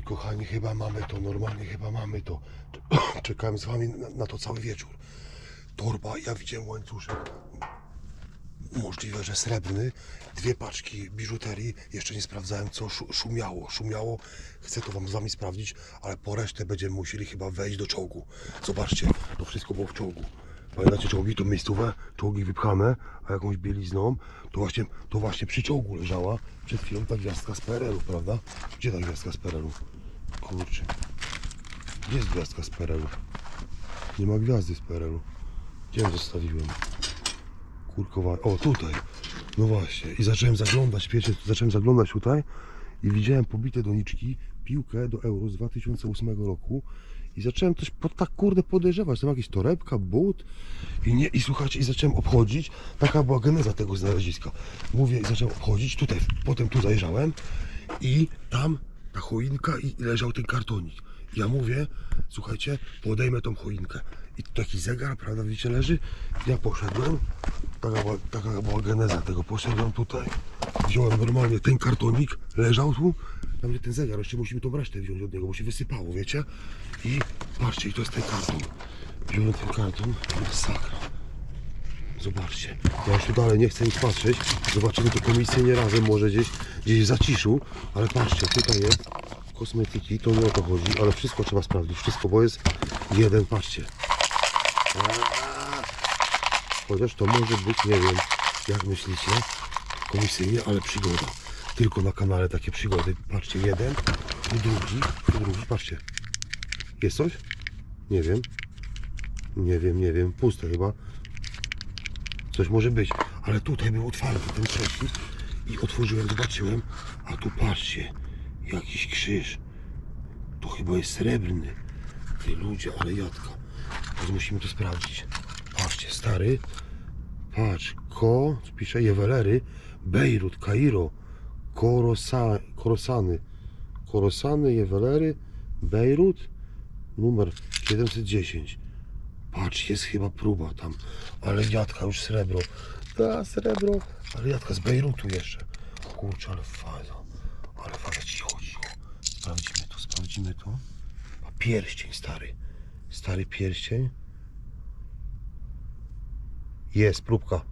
Oj, kochani, chyba mamy to, normalnie chyba mamy to. Czekałem z wami na, na to cały wieczór. Torba, ja widziałem łańcuszek. Możliwe, że srebrny. Dwie paczki biżuterii. Jeszcze nie sprawdzałem, co szu- szumiało. Szumiało. Chcę to wam z wami sprawdzić, ale po resztę będziemy musieli chyba wejść do czołgu. Zobaczcie, to wszystko było w czołgu. Pamiętacie czołgi, to miejscówę, czołgi wypchane, a jakąś bielizną, to właśnie, to właśnie przy czołgu leżała przed chwilą ta gwiazdka z PRL-u, prawda? Gdzie ta gwiazdka z PRL-u? Kurczę. Gdzie jest gwiazdka z PRL-u? Nie ma gwiazdy z PRL-u. Gdzie ją zostawiłem? Kurkowa. O, tutaj. No właśnie. I zacząłem zaglądać, wiecie, zacząłem zaglądać tutaj i widziałem pobite doniczki, piłkę do euro z 2008 roku i zacząłem też pod, tak kurde podejrzewać, tam jakieś torebka, but i nie, i słuchajcie, i zacząłem obchodzić, taka była geneza tego znaleziska. Mówię, i zacząłem obchodzić, tutaj, potem tu zajrzałem i tam ta choinka i leżał ten kartonik. Ja mówię, słuchajcie, podejmę tą choinkę. I taki zegar, prawda, widzicie, leży. Ja poszedłem, taka była, taka była geneza tego. Poszedłem tutaj, wziąłem normalnie ten kartonik, leżał tu, tam gdzie ten zegar, jeszcze musimy tą resztę wziąć od niego, bo się wysypało, wiecie. I patrzcie, i to jest ten karton. Wziąłem ten karton, masakra. Zobaczcie, ja już tu dalej nie chcę nic patrzeć. Zobaczymy to komisyjnie razem, może gdzieś, gdzieś w zaciszu. Ale patrzcie, tutaj jest kosmetyki, to nie o to chodzi, ale wszystko trzeba sprawdzić. Wszystko, bo jest jeden, patrzcie. Chociaż to może być, nie wiem, jak myślicie, komisyjnie, ale przygoda. Tylko na kanale takie przygody. Patrzcie, jeden, i drugi, i drugi, patrzcie. Jest coś? Nie wiem. Nie wiem, nie wiem. Puste chyba. Coś może być, ale tutaj był otwarty ten trzeci i otworzyłem, zobaczyłem, a tu patrzcie, jakiś krzyż. To chyba jest srebrny. Ty ludzie, ale jadka. Więc musimy to sprawdzić. Patrzcie, stary. Patrz, ko, pisze, Jewelery, Bejrut, Kairo, Korosa, Korosany. Korosany, Jewelery, Bejrut, numer 710. Patrz, jest chyba próba tam, ale jadka już srebro. Ta, srebro, ale jadka z Bejrutu jeszcze. Kurczę, ale faza, ale faza, cicho, cicho. Sprawdzimy to, sprawdzimy to. A pierścień stary, stary pierścień. Jest próbka.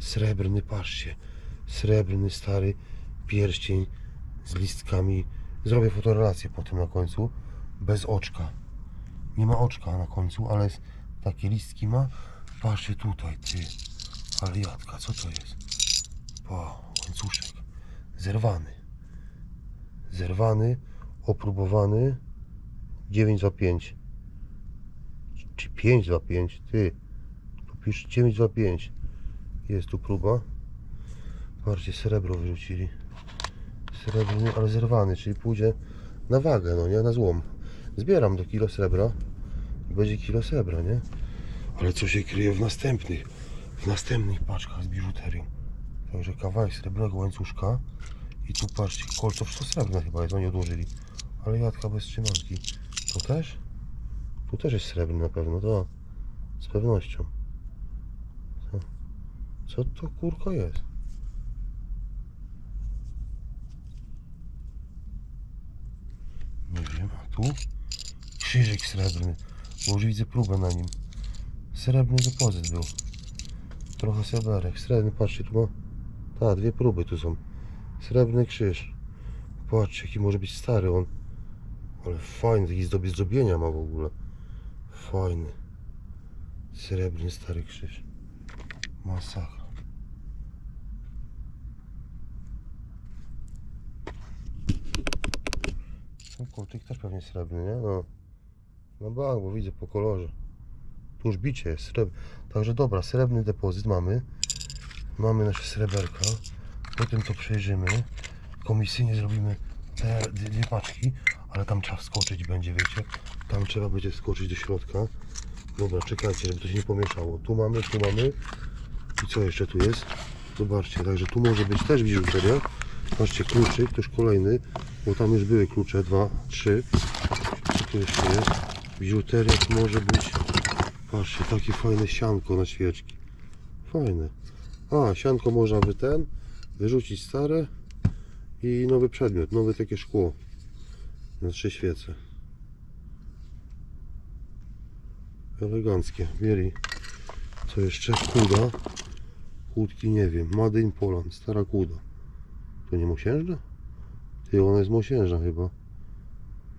Srebrny, patrzcie. Srebrny, stary pierścień z listkami. Zrobię fotorelację potem na końcu. Bez oczka. Nie ma oczka na końcu, ale jest, takie listki ma. Patrzcie tutaj, ty. Ale jadka, co to jest? Pa, łańcuszek. Zerwany. Zerwany, opróbowany. 9 za 5. Czy 5 za 5? Ty. Tu pisze 9 za 5. Jest tu próba. Patrzcie, srebro wyrzucili. Srebrny, ale zerwany, czyli pójdzie na wagę, no nie? Na złom. Zbieram do kilo srebra i będzie kilo srebra, nie? Ale co się kryje w następnych, w następnych paczkach z biżuterią. Także kawałek srebrnego łańcuszka i tu patrzcie, kolco wszystko srebrne chyba jest, oni odłożyli. Ale jadka bez trzymanki. To też? Tu też jest srebrny na pewno, to z pewnością. Co, co to kurko jest? Nie wiem, a tu krzyżyk srebrny, bo już widzę próbę na nim. Srebrny depozyt był. Trochę sreberek. Srebrny, patrzcie, tu ma. Tak, dwie próby tu są. Srebrny krzyż. Patrzcie, jaki może być stary on. Ale fajny, taki zdobie zdobienia ma w ogóle. Fajny. Srebrny stary krzyż. Masakra. Ten kołtyk też pewnie srebrny, nie? No. No bak, bo widzę po kolorze. Tu już bicie jest srebrny. Także dobra, srebrny depozyt mamy. Mamy nasze sreberka. Potem to przejrzymy. Komisyjnie zrobimy te dwie paczki, ale tam trzeba wskoczyć będzie, wiecie. Tam trzeba będzie wskoczyć do środka. Dobra, czekajcie, żeby to się nie pomieszało. Tu mamy, tu mamy. I co jeszcze tu jest? Zobaczcie, także tu może być też biżuteria. Patrzcie, kluczyk, już kolejny, bo tam już były klucze, dwa, trzy. Co tu jeszcze jest? Biżuteria tu może być. Patrzcie, takie fajne sianko na świeczki. Fajne. A, sianko można by ten, wyrzucić stare i nowy przedmiot, nowe takie szkło. Na trzy świece. Eleganckie. Mieli. Co jeszcze? Kuda. Kłódki nie wiem. Made in Poland. Stara kuda. To nie mosiężna? Ty, ona jest mosiężna chyba.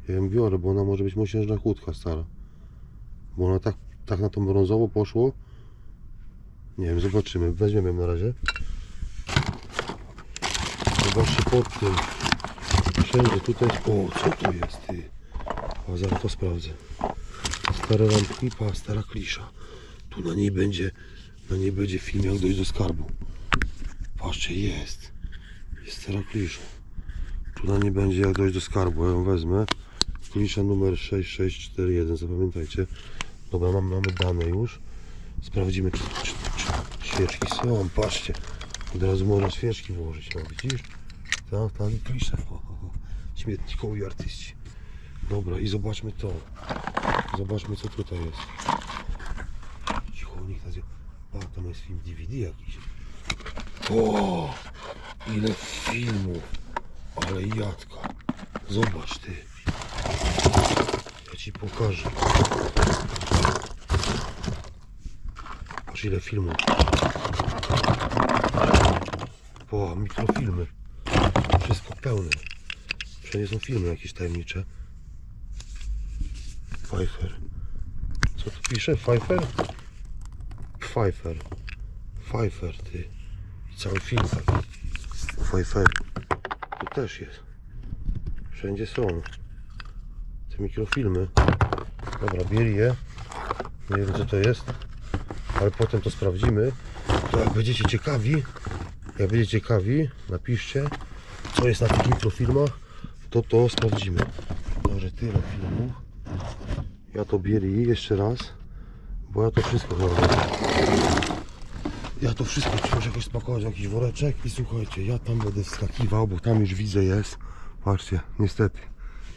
Ja ją biorę, bo ona może być mosiężna kłódka stara. Bo ona tak, tak na tą brązowo poszło. Nie wiem, zobaczymy. Weźmiemy ją na razie. Zobaczcie pod tym. Wszędzie tutaj. O, co to jest ty? A zaraz to sprawdzę. Stare lampki, pa, stara klisza. Tu na niej będzie, na niej będzie film jak dojść do skarbu. Patrzcie, jest. Jest stara klisza. Tu na niej będzie jak dojść do skarbu. Ja ją wezmę. Klisza numer 6641, zapamiętajcie. Dobra, mam, mamy dane już. Sprawdzimy, czy, czy, czy świeczki są. Patrzcie, od razu można świeczki włożyć. No, widzisz? Tak, tak, i klisze. Śmietnikowi artyści. Dobra, i zobaczmy to. Zobaczmy, co tutaj jest. Cicho, niech nas... A, tam jest film DVD jakiś. O, ile filmów. Ale jadka. Zobacz ty. Ja ci pokażę. Patrz ile filmów. Po, mikrofilmy. Wszystko pełne. Wszędzie są filmy jakieś tajemnicze. Pfeiffer. Co tu pisze? Pfeiffer? Pfeiffer. Pfeiffer, ty. I cały film taki. Pfeiffer. Tu też jest. Wszędzie są. Te mikrofilmy. Dobra, bierz je. Nie wiem co to jest. Ale potem to sprawdzimy. To jak będziecie ciekawi, jak będziecie ciekawi, napiszcie, co jest na tych mikrofilmach, to to sprawdzimy. Może tyle filmów. Ja to bierę jeszcze raz, bo ja to wszystko robię. Ja to wszystko muszę jakoś spakować jakiś woreczek i słuchajcie, ja tam będę wskakiwał, bo tam już widzę jest. Patrzcie, niestety.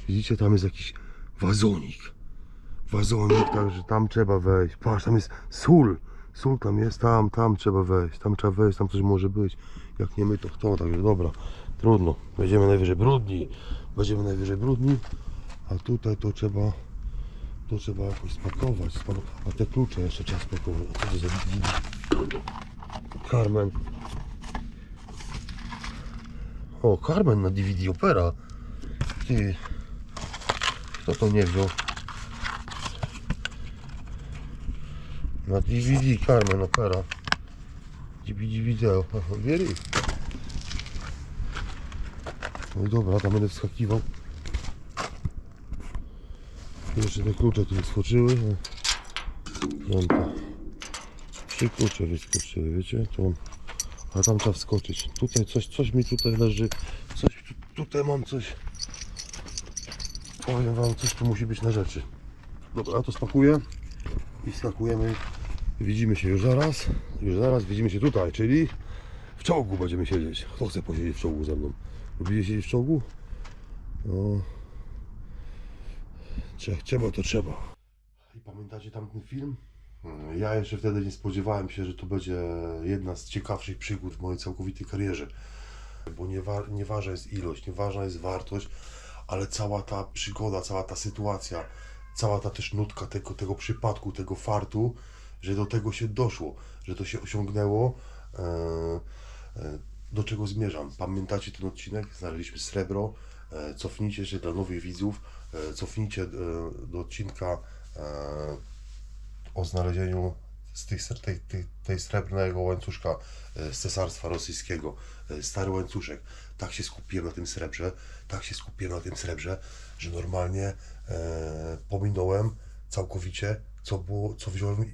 Widzicie, tam jest jakiś wazonik. Wazonik, także tam trzeba wejść. Patrz, tam jest sól. Sól tam jest, tam, tam trzeba wejść. Tam trzeba wejść, tam coś może być. Jak nie my, to kto? Także dobra, trudno. Będziemy najwyżej brudni. Będziemy najwyżej brudni. A tutaj to trzeba to trzeba jakoś spakować. spako- A te klucze jeszcze trzeba spakować. A co za Carmen. O, Carmen na DVD opera. Ty. Kto to nie wziął? Na DVD Carmen opera. DVD wideo. Aha, Wieri. No i dobra, tam będę wskakiwał. Jeszcze te klucze tu wyskoczyły. Piąta. Trzy klucze wyskoczyły, wiecie? Tu. A tam trzeba wskoczyć. Tutaj coś, coś mi tutaj leży. Coś, tu, tutaj mam coś. Powiem wam, coś tu musi być na rzeczy. Dobra, to spakuję i skakujemy. Widzimy się już zaraz. Już zaraz widzimy się tutaj, czyli w czołgu będziemy siedzieć. Kto chce posiedzieć w czołgu ze mną? Lubicie siedzieć w czołgu? No. Trzeba to trzeba. I pamiętacie tamten film? Mm, Ja jeszcze wtedy nie spodziewałem się, że to będzie jedna z ciekawszych przygód w mojej całkowitej karierze. Bo nie, wa- nieważna jest ilość, nieważna jest wartość, ale cała ta przygoda, cała ta sytuacja, cała ta też nutka tego, tego przypadku, tego fartu, że do tego się doszło, że to się osiągnęło. E, e, do czego zmierzam? Pamiętacie ten odcinek? Znaleźliśmy srebro. E, cofnijcie się dla nowych widzów, e, cofnijcie e, do odcinka o znalezieniu z tej, tej, tej srebrnego łańcuszka z cesarstwa rosyjskiego, stary łańcuszek. Tak się skupiłem na tym srebrze, tak się skupiłem na tym srebrze, że normalnie pominąłem całkowicie, co było, co wziąłem,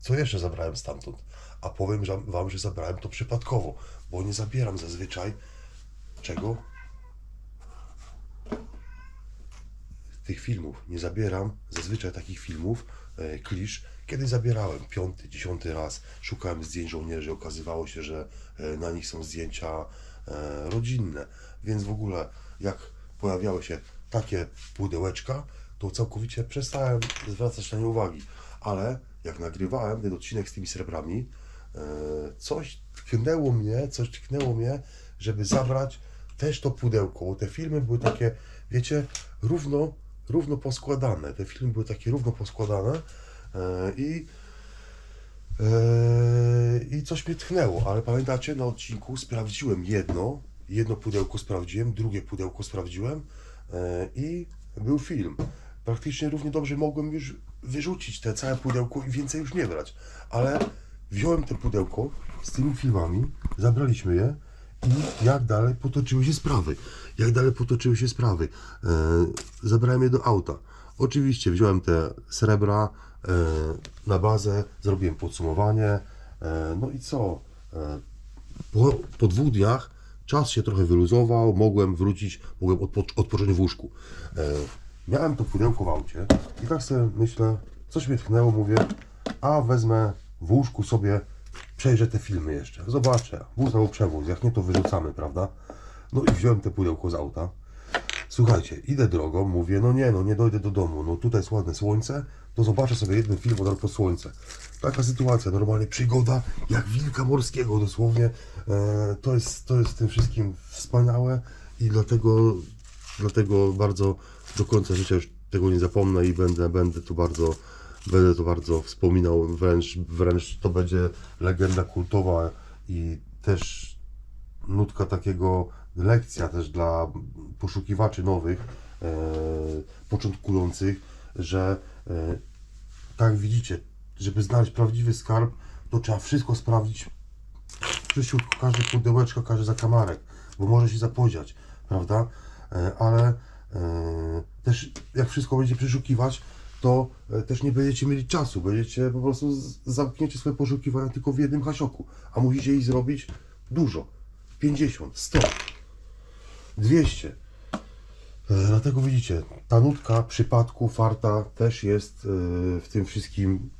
co jeszcze zabrałem stamtąd. A powiem wam, że zabrałem to przypadkowo, bo nie zabieram zazwyczaj czego? Tych filmów. Nie zabieram zazwyczaj takich filmów, e, klisz, kiedy zabierałem piąty, dziesiąty raz, szukałem zdjęć żołnierzy, okazywało się, że e, na nich są zdjęcia e, rodzinne, więc w ogóle jak pojawiały się takie pudełeczka, to całkowicie przestałem zwracać na nie uwagi, ale jak nagrywałem ten odcinek z tymi srebrami, e, coś tknęło mnie, coś tknęło mnie, żeby zabrać też to pudełko, te filmy były takie, wiecie, równo, równo poskładane. Te filmy były takie równo poskładane e, i e, i coś mnie tchnęło, ale pamiętacie, na odcinku sprawdziłem jedno, jedno pudełko sprawdziłem, drugie pudełko sprawdziłem e, i był film. Praktycznie równie dobrze mogłem już wyrzucić te całe pudełko i więcej już nie brać, ale wziąłem te pudełko z tymi filmami, zabraliśmy je i jak dalej potoczyły się sprawy. Jak dalej potoczyły się sprawy. E, zabrałem je do auta. Oczywiście wziąłem te srebra e, na bazę, zrobiłem podsumowanie. E, no i co? E, po, po dwóch dniach czas się trochę wyluzował, mogłem wrócić, mogłem odpo- odpocząć w łóżku. E, miałem to pudełko w aucie i tak sobie myślę, coś mnie tchnęło, mówię, a wezmę w łóżku sobie, przejrzę te filmy jeszcze, zobaczę, wóz albo przewóz, jak nie to wyrzucamy, prawda? No i wziąłem te pudełko z auta. Słuchajcie, idę drogą, mówię, no nie, no nie dojdę do domu, no tutaj jest ładne słońce, to zobaczę sobie jeden film od po słońce. Taka sytuacja, normalnie przygoda, jak wilka morskiego dosłownie, e, to, jest, to jest tym wszystkim wspaniałe i dlatego, dlatego bardzo do końca życia już tego nie zapomnę i będę, będę tu bardzo, będę to bardzo wspominał, wręcz, wręcz to będzie legenda kultowa i też nutka takiego lekcja też dla poszukiwaczy nowych, e, początkujących, że e, tak widzicie, żeby znaleźć prawdziwy skarb, to trzeba wszystko sprawdzić przysiutko, każde pudełeczko, każdy zakamarek, bo może się zapodziać, prawda? E, ale e, też jak wszystko będzie przeszukiwać, to e, też nie będziecie mieli czasu, będziecie po prostu zamknięcie swoje poszukiwania tylko w jednym hasioku, a musicie ich zrobić dużo, 50, 100, 200. E, Dlatego widzicie, ta nutka przypadku, farta też jest e, w tym wszystkim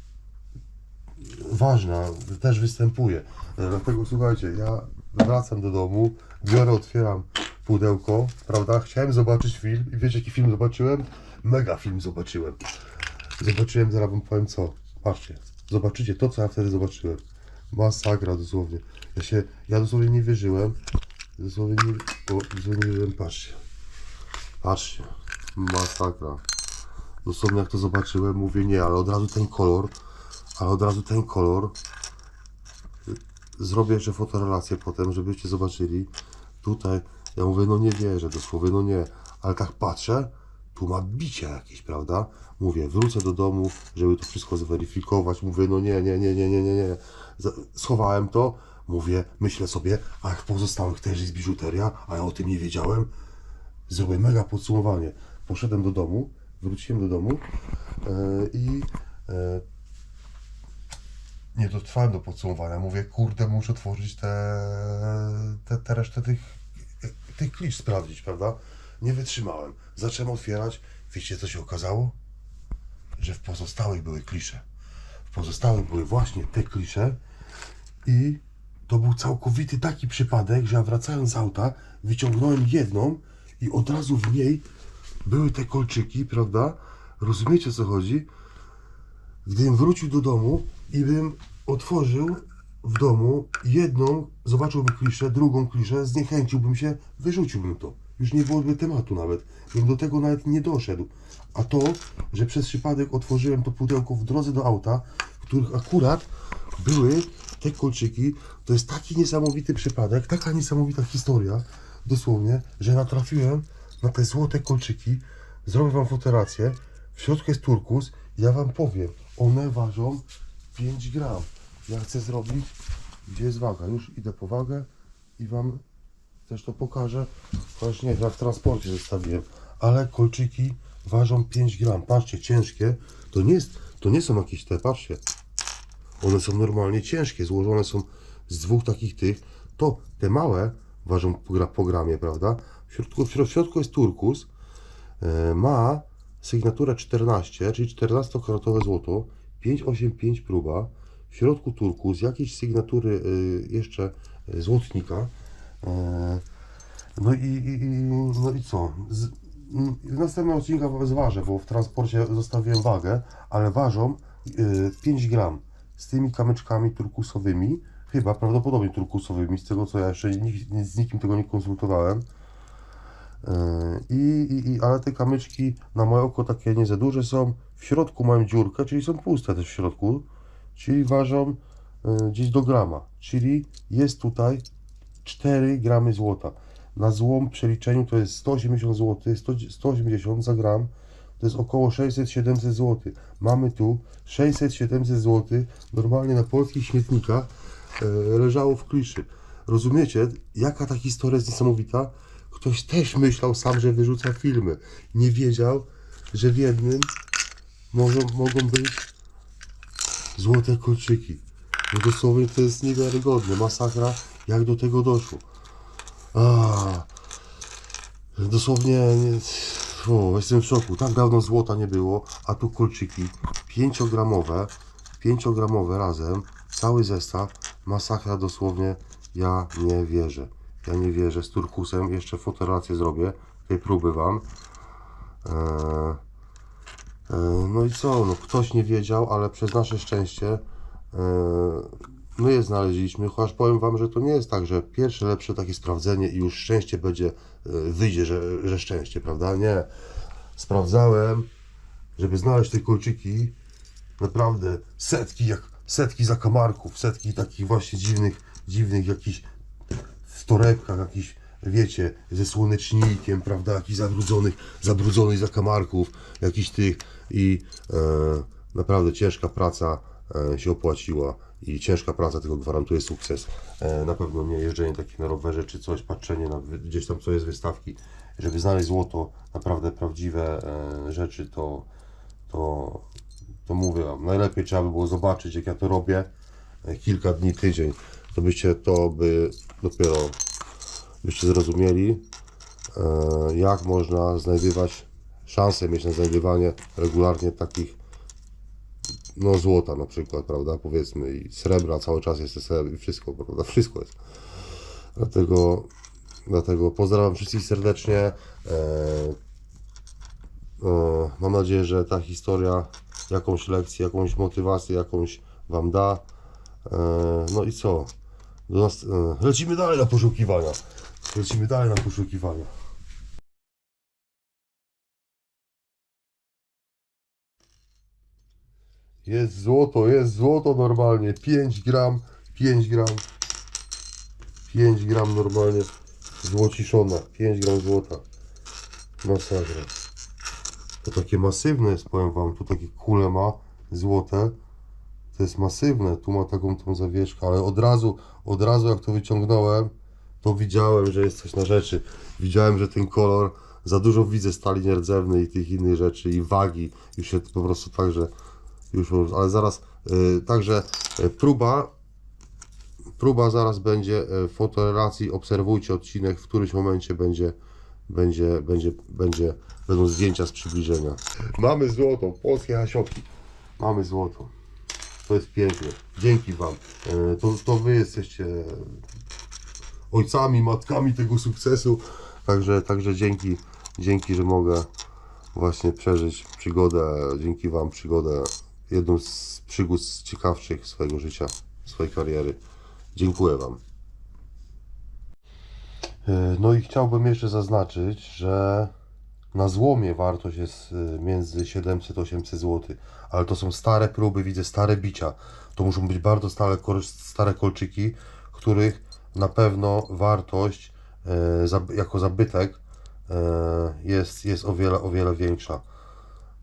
ważna, też występuje. E, Dlatego słuchajcie, ja wracam do domu, biorę, otwieram pudełko, prawda? Chciałem zobaczyć film i wiecie jaki film zobaczyłem? Mega film zobaczyłem. Zobaczyłem, zaraz wam powiem co. Patrzcie, zobaczycie to, co ja wtedy zobaczyłem. Masakra dosłownie. Ja się, ja dosłownie nie wierzyłem. Dosłownie nie, o, dosłownie nie wierzyłem, patrzcie. Patrzcie, masakra. Dosłownie jak to zobaczyłem, mówię nie, ale od razu ten kolor, ale od razu ten kolor. Zrobię jeszcze fotorelację potem, żebyście zobaczyli. Tutaj, ja mówię, no nie wierzę, dosłownie, no nie. Ale tak patrzę, tu ma bicie jakieś, prawda? Mówię, wrócę do domu, żeby to wszystko zweryfikować. Mówię, no nie, nie, nie, nie, nie, nie, nie. Schowałem to, mówię, myślę sobie, a jak pozostałych też jest biżuteria, a ja o tym nie wiedziałem zrobię mega podsumowanie. Poszedłem do domu, wróciłem do domu e, i e, nie dotrwałem do podsumowania. Mówię, kurde, muszę otworzyć te, te, te resztę tych, tych klisz sprawdzić, prawda? Nie wytrzymałem. Zacząłem otwierać. Wiecie, co się okazało? Że w pozostałych były klisze. W pozostałych były właśnie te klisze i to był całkowity taki przypadek, że ja wracając z auta wyciągnąłem jedną i od razu w niej były te kolczyki, prawda? Rozumiecie co chodzi? Gdybym wrócił do domu i bym otworzył w domu jedną, zobaczyłbym kliszę, drugą kliszę, zniechęciłbym się, wyrzuciłbym to. Już nie byłoby tematu nawet. Bym do tego nawet nie doszedł. A to, że przez przypadek otworzyłem to pudełko w drodze do auta, w których akurat były te kolczyki, to jest taki niesamowity przypadek, taka niesamowita historia, dosłownie, że natrafiłem na te złote kolczyki, zrobię wam foterację, w środku jest turkus, ja wam powiem, one ważą 5 gram. Ja chcę zrobić, gdzie jest waga, już idę po wagę i wam też to pokażę, chociaż nie, ja w transporcie zostawiłem, ale kolczyki ważą 5 gram, patrzcie, ciężkie, to nie jest, to nie są jakieś te, patrzcie, one są normalnie ciężkie, złożone są z dwóch takich tych. To te małe ważą po, gra- po gramie, prawda? W środku, w środ- w środku jest turkus. E, ma sygnaturę 14, czyli 14-karatowe złoto. 585 próba. W środku turkus, jakieś sygnatury e, jeszcze e, złotnika. E, no i, i, no i co? Z, odcinku wam zważę, bo w transporcie zostawiłem wagę, ale ważą y, 5 gram z tymi kamyczkami turkusowymi, chyba prawdopodobnie turkusowymi, z tego co ja jeszcze z nikim tego nie konsultowałem. E, I, i, i, ale te kamyczki na moje oko takie nie za duże są. W środku mają dziurkę, czyli są puste też w środku. Czyli ważą e, gdzieś do grama. Czyli jest tutaj 4 gramy złota. Na złom przeliczeniu to jest 180 zł, 100, 180 za gram. To jest około 600-700 zł. Mamy tu 600-700 zł. Normalnie na polskich śmietnikach e, leżało w kliszy. Rozumiecie, jaka ta historia jest niesamowita? Ktoś też myślał sam, że wyrzuca filmy. Nie wiedział, że w jednym mogą, mogą być złote kolczyki. No dosłownie to jest niewiarygodne. Masakra, jak do tego doszło. A, dosłownie nie, o, jestem w szoku. Tak dawno złota nie było, a tu kolczyki 5-gramowe, 5-gramowe razem, cały zestaw. Masakra dosłownie. Ja nie wierzę. Ja nie wierzę. Z turkusem jeszcze fotorelację zrobię. Tej próby wam. Eee, E, No i co, no ktoś nie wiedział, ale przez nasze szczęście e, my je znaleźliśmy, chociaż powiem Wam, że to nie jest tak, że pierwsze lepsze takie sprawdzenie i już szczęście będzie, e, wyjdzie, że, że szczęście, prawda? Nie. Sprawdzałem, żeby znaleźć te kolczyki, naprawdę setki, jak setki zakamarków, setki takich właśnie dziwnych, dziwnych jakichś w torebkach, jakichś, wiecie, ze słonecznikiem, prawda, jakichś zabrudzonych, zabrudzonych zakamarków, jakichś tych i e, naprawdę ciężka praca się opłaciła i ciężka praca tylko gwarantuje sukces. E, na pewno nie jeżdżenie takie na rowerze czy coś, patrzenie na gdzieś tam co jest wystawki, żeby znaleźć złoto, naprawdę prawdziwe e, rzeczy, to, to, to mówię wam, najlepiej trzeba by było zobaczyć jak ja to robię, e, kilka dni, tydzień, to byście to by dopiero byście zrozumieli, e, jak można znajdywać, szansę mieć na znajdywanie regularnie takich, no złota na przykład, prawda, powiedzmy, i srebra, cały czas jest srebro i wszystko, prawda, wszystko jest. Dlatego, dlatego pozdrawiam wszystkich serdecznie. E, e, mam nadzieję, że ta historia jakąś lekcję, jakąś motywację, jakąś Wam da. E, no i co? Nas, e, lecimy dalej na poszukiwania. Lecimy dalej na poszukiwania. Jest złoto, jest złoto normalnie. 5 gram, 5 gram. 5 gram normalnie złociszona. 5 gram złota. Masakra. To takie masywne jest, powiem wam. Tu takie kule ma, złote. To jest masywne. Tu ma taką tą zawieszkę, ale od razu, od razu jak to wyciągnąłem, to widziałem, że jest coś na rzeczy. Widziałem, że ten kolor, za dużo widzę stali nierdzewnej i tych innych rzeczy i wagi. Już się po prostu tak, że już, ale zaraz, y, także y, próba, próba zaraz będzie y, fotorelacji, obserwujcie odcinek, w którymś momencie będzie, będzie, będzie, będzie, będą zdjęcia z przybliżenia. Mamy złoto, polskie hasioki, mamy złoto. To jest piękne. Dzięki Wam. Y, To, to Wy jesteście ojcami, matkami tego sukcesu. Także, także dzięki, dzięki, że mogę właśnie przeżyć przygodę, dzięki Wam przygodę, jedną z przygód z ciekawszych swojego życia, swojej kariery. Dziękuję Wam. E, No i chciałbym jeszcze zaznaczyć, że na złomie wartość jest y, między 700-800 zł, ale to są stare próby, widzę stare bicia. To muszą być bardzo stare, stare kolczyki, których na pewno wartość e, jako zabytek e, jest, jest o wiele, o wiele większa.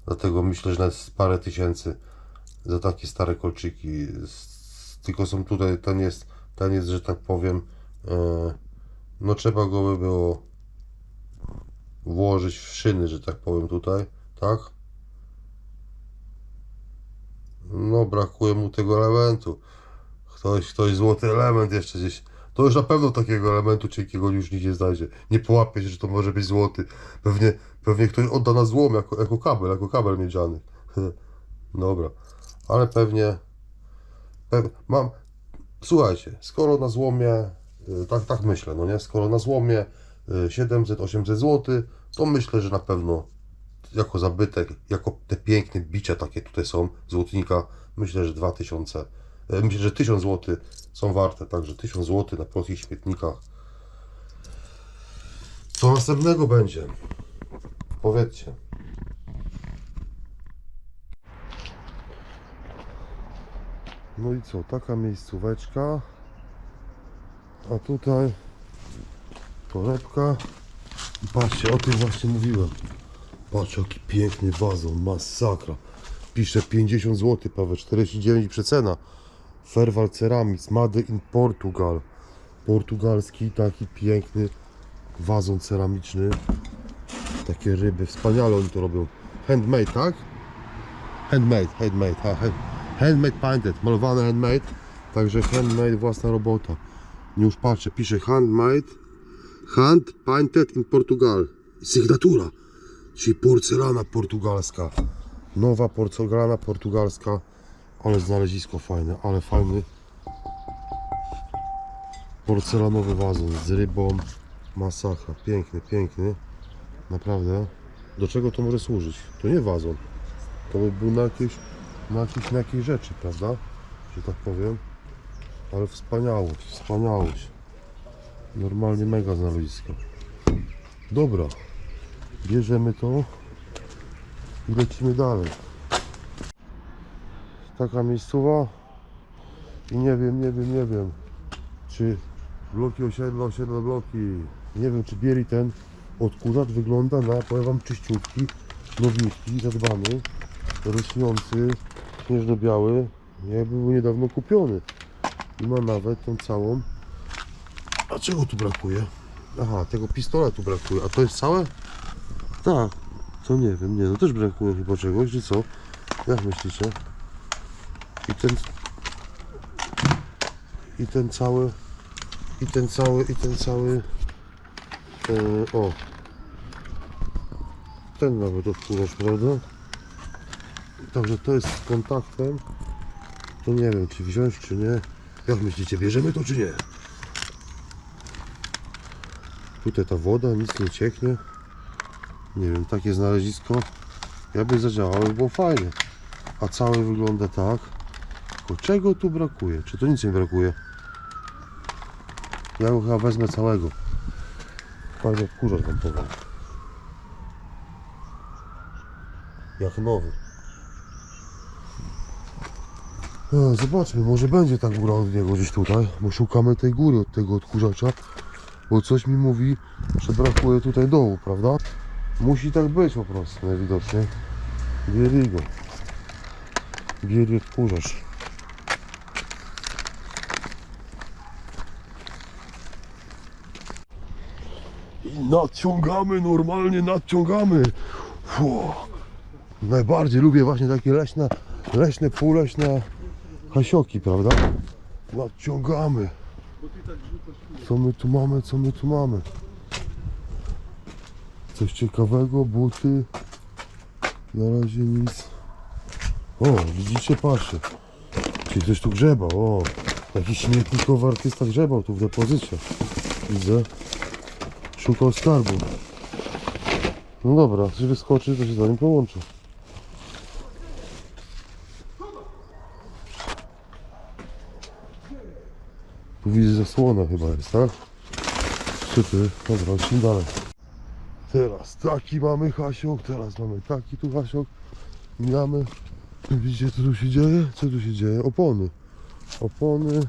Dlatego myślę, że z parę tysięcy za takie stare kolczyki. Tylko są tutaj, ten jest, ten jest, że tak powiem, e, no trzeba go by było włożyć w szyny, że tak powiem tutaj, tak? No, brakuje mu tego elementu. Ktoś, ktoś złoty element jeszcze gdzieś. To już na pewno takiego elementu cienkiego już nikt nie znajdzie. Nie połapie się, że to może być złoty. Pewnie, pewnie ktoś odda na złom jako, jako kabel, jako kabel miedziany. Dobra, ale pewnie, pew, mam, słuchajcie, skoro na złomie, y, tak, tak myślę, no nie, skoro na złomie 700-800 zł, to myślę, że na pewno jako zabytek, jako te piękne bicia takie tutaj są, złotnika, myślę, że 2000, e, myślę, że 1000 zł są warte, także 1000 zł na polskich śmietnikach Co następnego będzie? Powiedzcie. No i co, taka miejscóweczka. A tutaj torebka. Patrzcie, o tym właśnie mówiłem. Patrz, jaki piękny wazon, masakra. Pisze 50 zł, prawie 49 przecena. Ferval Ceramics, Made in Portugal. Portugalski, taki piękny wazon ceramiczny. Takie ryby, wspaniale oni to robią. Handmade, tak? Handmade, handmade, ha, hand, handmade painted, malowane handmade. Także handmade, własna robota. Już patrzę, pisze handmade, hand painted in Portugal. Sygnatura, czyli porcelana portugalska. Nowa porcelana portugalska. Ale znalezisko fajne, ale fajny porcelanowy wazon z rybą. Masakra, piękny, piękny. Naprawdę. Do czego to może służyć? To nie wazon. To by był na jakieś, na jakieś, na jakieś rzeczy, prawda? Że tak powiem. Ale wspaniałość, wspaniałość. Normalnie mega znalezisko. Dobra. Bierzemy to i lecimy dalej. Taka miejscowa i nie wiem, nie wiem, nie wiem czy bloki osiedla, osiedla bloki nie wiem czy bieli ten odkurzacz wygląda na, powiem wam, czyściutki, nowiutki, zadbany, rośniący, śnieżno-biały, jakby był niedawno kupiony i ma nawet tą całą a czego tu brakuje? Aha, tego pistoletu brakuje, a to jest całe? Tak, to nie wiem, nie, no też brakuje chyba czegoś, czy co? Jak myślicie? I ten i ten cały i ten cały i ten cały e, o ten nawet odkurzacz, prawda? Także to jest z kontaktem to nie wiem czy wziąć czy nie jak myślicie, bierzemy to czy nie? Tutaj ta woda, nic nie cieknie nie wiem, takie znalezisko ja by zadziałało, by było fajnie a cały wygląda tak tylko czego tu brakuje? Czy to nic nie brakuje? Ja go chyba wezmę całego. Fajny odkurzacz wam powiem. Jak nowy. E, Zobaczmy, może będzie ta góra od niego gdzieś tutaj, bo szukamy tej góry od tego odkurzacza, bo coś mi mówi, że brakuje tutaj dołu, prawda? Musi tak być po prostu, najwidoczniej. Bieli go. Bieli odkurzacz. I nadciągamy, normalnie nadciągamy. Fu. Najbardziej lubię właśnie takie leśne, leśne, półleśne hasioki, prawda? Nadciągamy. Co my tu mamy, co my tu mamy? Coś ciekawego, buty. Na razie nic. O, widzicie, patrzcie. Czyli ktoś tu grzebał, o. Jakiś śmietnikowy artysta grzebał tu w depozycie. Widzę. Szukał skarbu. No dobra, jeśli wyskoczy, to się za nim połączę. Tu widzę zasłona chyba jest, tak? Szczyty. Dobra, lecimy dalej. Teraz taki mamy hasiok, teraz mamy taki tu hasiok. Mijamy. Widzicie co tu się dzieje? Co tu się dzieje? Opony. Opony.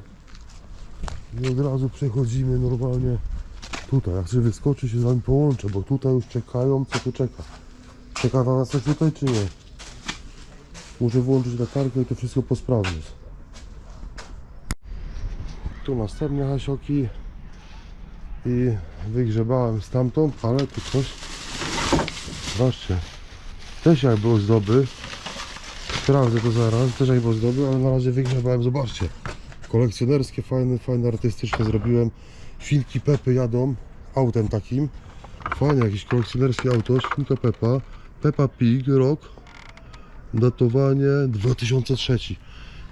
I od razu przechodzimy normalnie tutaj. Jak chcę wyskoczyć się z wami połączę, bo tutaj już czekają, co tu czeka. Czeka na nas tutaj czy nie? Muszę włączyć latarkę i to wszystko posprawdzić. Tu następne hasioki i wygrzebałem stamtąd, ale tu coś zobaczcie też jakby ozdoby sprawdzę to zaraz, też jakby ozdoby, ale na razie wygrzebałem, zobaczcie kolekcjonerskie, fajne, fajne, artystyczne zrobiłem Świnki Pepy jadą autem takim fajne jakieś kolekcjonerskie auto, Świnka Pepa Peppa Pig, rok datowanie 2003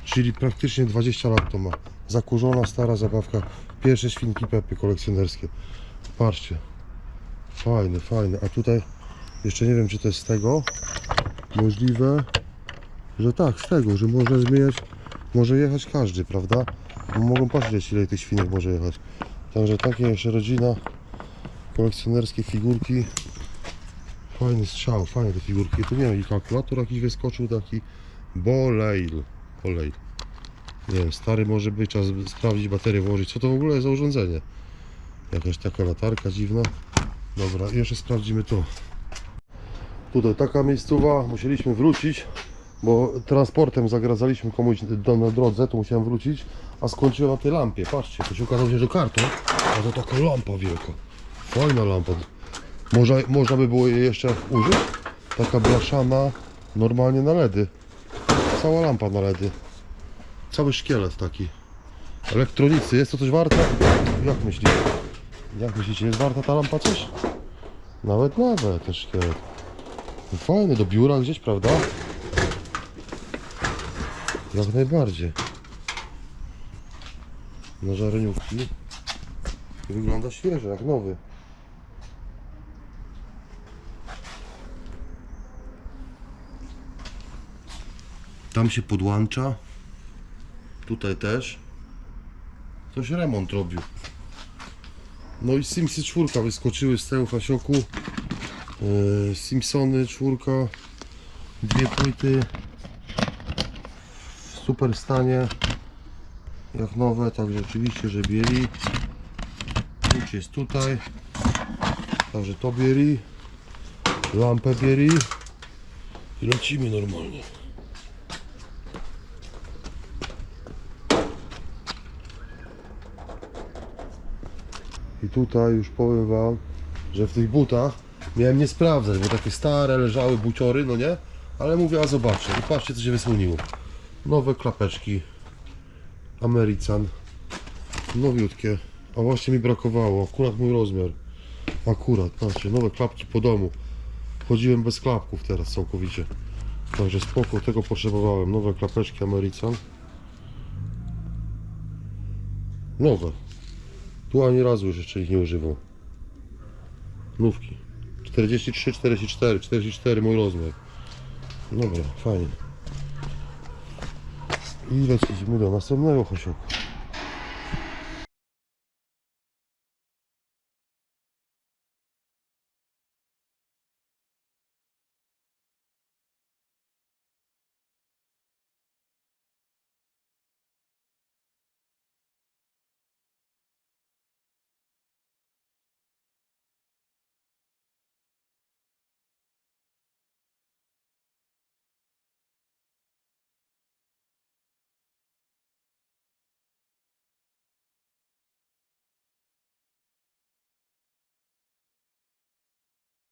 czyli praktycznie 20 lat to ma zakurzona, stara zabawka pierwsze świnki Pepy kolekcjonerskie patrzcie fajne, fajne, a tutaj jeszcze nie wiem czy to jest z tego możliwe że tak, z tego, że można zmieniać może jechać każdy, prawda? Mogą patrzeć ile tych świnek może jechać także takie jeszcze rodzina kolekcjonerskie figurki. Fajny strzał, fajne te figurki. Tu nie wiem, i kalkulator jakiś wyskoczył taki. Boleil. Boleil. Nie wiem, stary może być, z- sprawdzić baterię, włożyć. Co to w ogóle jest za urządzenie? Jakaś taka latarka dziwna. Dobra, jeszcze sprawdzimy to. Tutaj taka miejscowa, musieliśmy wrócić, bo transportem zagradzaliśmy komuś na drodze, to musiałem wrócić, a skończyłem na tej lampie. Patrzcie, to się okazało, że karton, a to taka lampa wielka. Fajna lampa. Można, można by było jej jeszcze użyć? Taka blaszana, normalnie na LEDy. Cała lampa na LEDy. Cały szkielet taki. Elektronicy, jest to coś warte? Jak myślicie? Jak myślicie, jest warta ta lampa coś? Nawet nawet ten szkielet. No Fajny, do biura gdzieś, prawda? Jak najbardziej. Na żareniówki. Wygląda świeżo, jak nowy. Tam się podłącza. Tutaj też. Ktoś remont robił. No i Simsy 4 wyskoczyły z tego fasioku. Yy, Simpsony 4. Dwie płyty. W super stanie. Jak nowe, także oczywiście, że bieli. Klucz jest tutaj. Także to bieli. Lampę bieli. I lecimy normalnie. Tutaj już powiem wam, że w tych butach miałem nie sprawdzać, bo takie stare leżały buciory, no nie? Ale mówię, a zobaczę. I patrzcie co się wysłoniło. Nowe klapeczki. American. Nowiutkie. A właśnie mi brakowało. Akurat mój rozmiar. Akurat, patrzcie, nowe klapki po domu. Chodziłem bez klapków teraz całkowicie. Także spoko, tego potrzebowałem. Nowe klapeczki American. Nowe. Tu ani razu już jeszcze ich nie używam. Nówki. 43, 44, 44 mój rozmiar. Dobra, fajnie. I lecimy do następnego hosioku.